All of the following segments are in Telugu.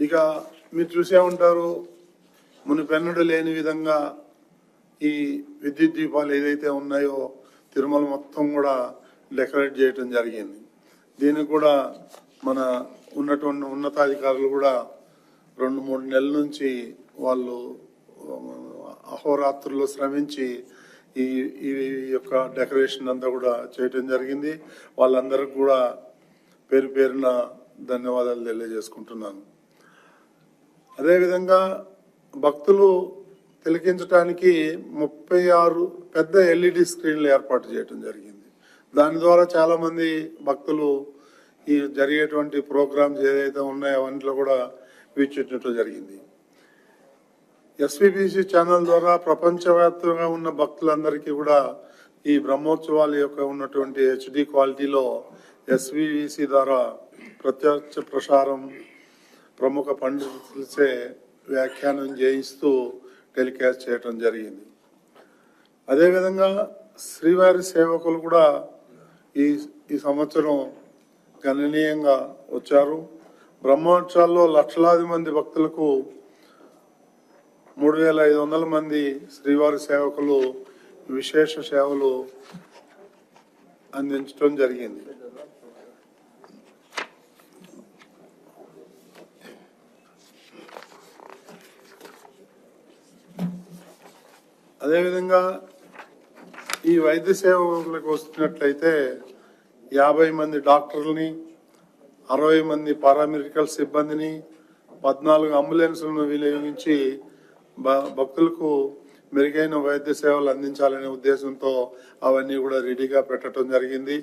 ఇక మీరు చూసే ఉంటారు మునిపెన్నడు లేని విధంగా ఈ విద్యుత్ దీపాలు ఏదైతే ఉన్నాయో తిరుమల మొత్తం కూడా డెకరేట్ చేయటం జరిగింది. దీనికి కూడా మన ఉన్నటువంటి ఉన్నతాధికారులు కూడా రెండు మూడు నెలల నుంచి వాళ్ళు అహోరాత్రులు శ్రమించి ఈ ఈ యొక్క డెకరేషన్ అంతా కూడా చేయటం జరిగింది. వాళ్ళందరికీ కూడా పేరు పేరున ధన్యవాదాలు తెలియజేసుకుంటున్నాను. అదేవిధంగా భక్తులు తిలకించడానికి ముప్పై ఆరు పెద్ద ఎల్ఈడి స్క్రీన్లు ఏర్పాటు చేయడం జరిగింది. దాని ద్వారా చాలామంది భక్తులు ఈ జరిగేటువంటి ప్రోగ్రామ్స్ ఏదైతే ఉన్నాయో అవన్నిలో కూడా వీక్షించడం జరిగింది. ఎస్విబిసి ఛానల్ ద్వారా ప్రపంచవ్యాప్తంగా ఉన్న భక్తులందరికీ కూడా ఈ బ్రహ్మోత్సవాల యొక్క ఉన్నటువంటి హెచ్డి క్వాలిటీలో ఎస్విబిసి ద్వారా ప్రత్యక్ష ప్రసారం ప్రముఖ పండితులచే వ్యాఖ్యానం చేయిస్తూ టెలికాస్ట్ చేయటం జరిగింది. అదేవిధంగా శ్రీవారి సేవకులు కూడా ఈ ఈ సంవత్సరం గణనీయంగా వచ్చారు. బ్రహ్మోత్సవాల్లో లక్షలాది మంది భక్తులకు మూడు వేల ఐదు వందల మంది శ్రీవారి సేవకులు విశేష సేవలు అందించడం జరిగింది. అదేవిధంగా ఈ వైద్య సేవలకు వస్తున్నట్లయితే యాభై మంది డాక్టర్లని అరవై మంది పారామెడికల్ సిబ్బందిని పద్నాలుగు అంబులెన్స్లను వినియోగించి భ- భక్తులకు మెరుగైన వైద్య సేవలు అందించాలనే ఉద్దేశంతో అవన్నీ కూడా రెడీగా పెట్టడం జరిగింది.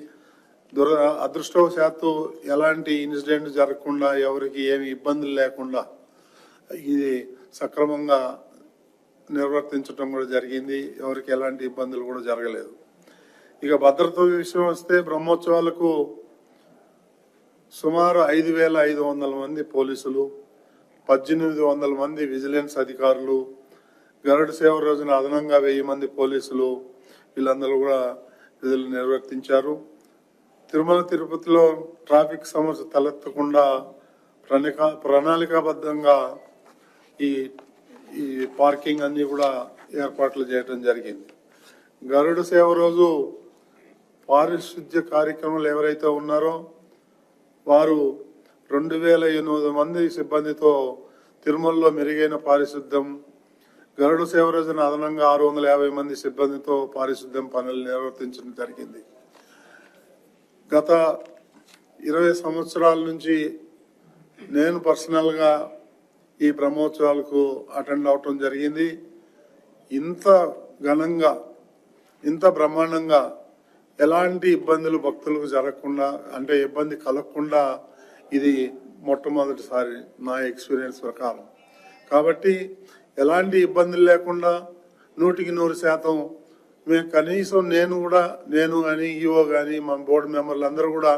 దుర అదృష్టవశాత్తు ఎలాంటి ఇన్సిడెంట్ జరగకుండా ఎవరికి ఏమి ఇబ్బందులు లేకుండా ఇది సక్రమంగా నిర్వర్తించడం కూడా జరిగింది. ఎవరికి ఎలాంటి ఇబ్బందులు కూడా జరగలేదు. ఇక భద్రత విషయం వస్తే బ్రహ్మోత్సవాలకు సుమారు ఐదు వేల ఐదు వందల మంది పోలీసులు పద్దెనిమిది వందల మంది విజిలెన్స్ అధికారులు గరుడు సేవ రోజున అదనంగా వెయ్యి మంది పోలీసులు వీళ్ళందరూ కూడా విధులు నిర్వర్తించారు. తిరుమల తిరుపతిలో ట్రాఫిక్ సమస్య తలెత్తకుండా ప్రణిక ప్రణాళికాబద్ధంగా ఈ ఈ పార్కింగ్ అన్ని కూడా ఏర్పాట్లు చేయడం జరిగింది. గరుడ సేవ రోజు పారిశుద్ధ్య కార్యక్రమాలు ఎవరైతే ఉన్నారో వారు రెండు వేల ఎనిమిది మంది సిబ్బందితో తిరుమలలో మెరుగైన పారిశుద్ధ్యం గరుడ సేవ రోజున అదనంగా ఆరు వందల యాభై మంది సిబ్బందితో పారిశుద్ధ్యం పనులు నిర్వర్తించడం జరిగింది. గత ఇరవై సంవత్సరాల నుంచి నేను పర్సనల్గా ఈ బ్రహ్మోత్సవాలకు అటెండ్ అవటం జరిగింది. ఇంత ఘనంగా ఇంత బ్రహ్మాండంగా ఎలాంటి ఇబ్బందులు భక్తులకు జరగకుండా అంటే ఇబ్బంది కలగకుండా ఇది మొట్టమొదటిసారి నా ఎక్స్పీరియన్స్ ప్రకారం. కాబట్టి ఎలాంటి ఇబ్బందులు లేకుండా నూటికి నూరు శాతం మేము కనీసం నేను కూడా నేను కానీ ఈఓ కానీ మా బోర్డు మెంబర్లు అందరూ కూడా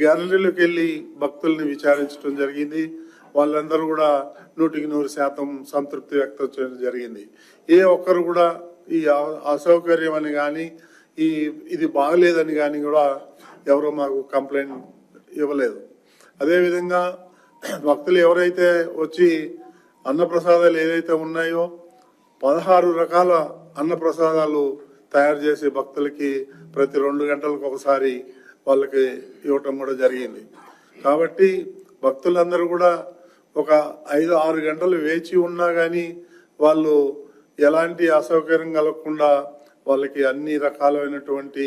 గ్యాలరీలోకి వెళ్ళి భక్తుల్ని విచారించడం జరిగింది. వాళ్ళందరూ కూడా నూటికి నూరు శాతం సంతృప్తి వ్యక్తం చేయడం జరిగింది. ఏ ఒక్కరు కూడా ఈ అసౌకర్యం అని కానీ ఈ ఇది బాగలేదని కానీ కూడా ఎవరో మాకు కంప్లైంట్ ఇవ్వలేదు. అదేవిధంగా భక్తులు ఎవరైతే వచ్చి అన్నప్రసాదాలు ఏదైతే ఉన్నాయో పదహారు రకాల అన్నప్రసాదాలు తయారు చేసి భక్తులకి ప్రతి రెండు గంటలకు ఒకసారి వాళ్ళకి ఇవ్వటం కూడా జరిగింది. కాబట్టి భక్తులందరూ కూడా ఒక ఐదు ఆరు గంటలు వేచి ఉన్నా కానీ వాళ్ళు ఎలాంటి అసౌకర్యం కలగకుండా వాళ్ళకి అన్ని రకాలైనటువంటి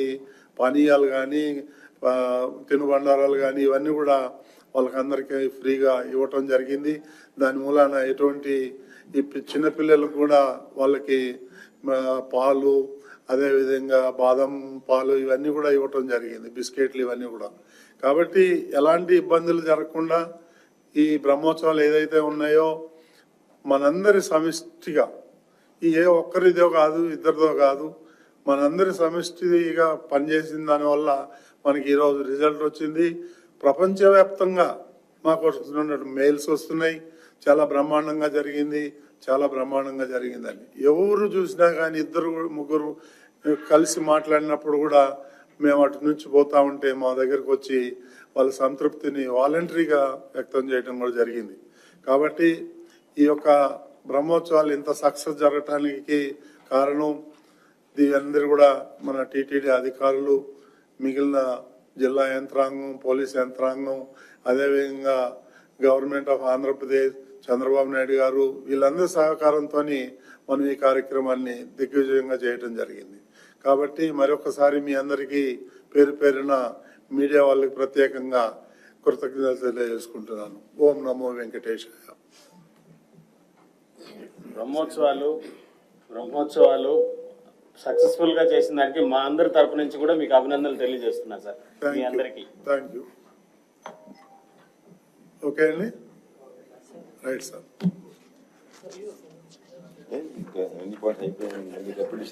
పానీయాలు కానీ తినుబండారాలు కానీ ఇవన్నీ కూడా వాళ్ళకందరికీ ఫ్రీగా ఇవ్వటం జరిగింది. దాని మూలాన ఎటువంటి ఈ చిన్నపిల్లలకు కూడా వాళ్ళకి పాలు అదేవిధంగా బాదం పాలు ఇవన్నీ కూడా ఇవ్వటం జరిగింది. బిస్కెట్లు ఇవన్నీ కూడా. కాబట్టి ఎలాంటి ఇబ్బందులు జరగకుండా ఈ బ్రహ్మోత్సవాలు ఏదైతే ఉన్నాయో మనందరి సమిష్టిగా ఈ ఏ ఒక్కరిదో కాదు ఇద్దరిదో కాదు మనందరి సమిష్టిగా పనిచేసిన దానివల్ల మనకి ఈరోజు రిజల్ట్ వచ్చింది. ప్రపంచవ్యాప్తంగా మాకు వస్తున్న మెయిల్స్ వస్తున్నాయి. చాలా బ్రహ్మాండంగా జరిగింది. చాలా బ్రహ్మాండంగా జరిగిందని ఎవరు చూసినా కానీ ఇద్దరు ముగ్గురు కలిసి మాట్లాడినప్పుడు కూడా మేము అటు నుంచి పోతా ఉంటే మా దగ్గరకు వచ్చి వాళ్ళ సంతృప్తిని వాలంటరీగా వ్యక్తం చేయడం కూడా జరిగింది. కాబట్టి ఈ యొక్క బ్రహ్మోత్సవాలు ఇంత సక్సెస్ జరగటానికి కారణం అందరూ కూడా మన టీటీడీ అధికారులు మిగిలిన జిల్లా యంత్రాంగం పోలీస్ యంత్రాంగం అదేవిధంగా గవర్నమెంట్ ఆఫ్ ఆంధ్రప్రదేశ్ చంద్రబాబు నాయుడు గారు వీళ్ళందరి సహకారంతో మనం ఈ కార్యక్రమాన్ని దిగ్విజయంగా చేయడం జరిగింది. కాబట్టి మరొకసారి మీ అందరికీ పేరు పేరున మీడియా వాళ్ళకి ప్రత్యేకంగా కృతజ్ఞతలు తెలియజేసుకుంటున్నాను. ఓం నమో వెంకటేశాయ. బ్రహ్మోత్సవాలు బ్రహ్మోత్సవాలు సక్సెస్ఫుల్గా చేసిన దానికి మా అందరి తరపు నుంచి కూడా మీకు అభినందనలు తెలియజేస్తున్నా సార్. మీ అందరికి. థ్యాంక్ యూ ఓకే అండి? రైట్ సార్ ఎన్ని పాయింట్స్ అయిపోయాయి చెప్పండి